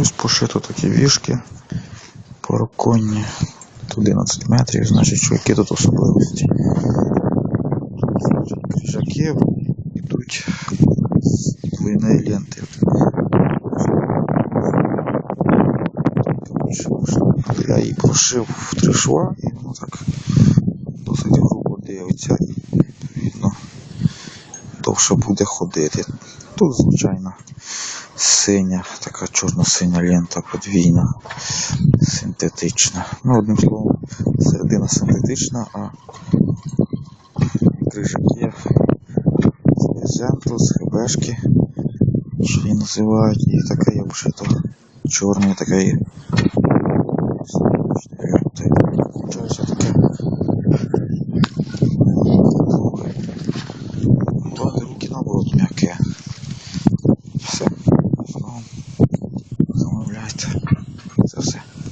Ось пошито такі вішки пороконні. Тут 11 метрів, значить, що які тут особливості. Крижаки йдуть двойної ленти. Я її прошив в три шва, і воно так досить грубо дивиться і відповідно довше буде ходити. Тут, звичайно, синя, така чорно-синя лента подвійна, синтетична. Ну, одним словом, середина синтетична, а крижаки з брезенту, з хебешки, що її називають, і така є обшито чорний, такий Получається таке. Руки наоборот м'яке. podcast.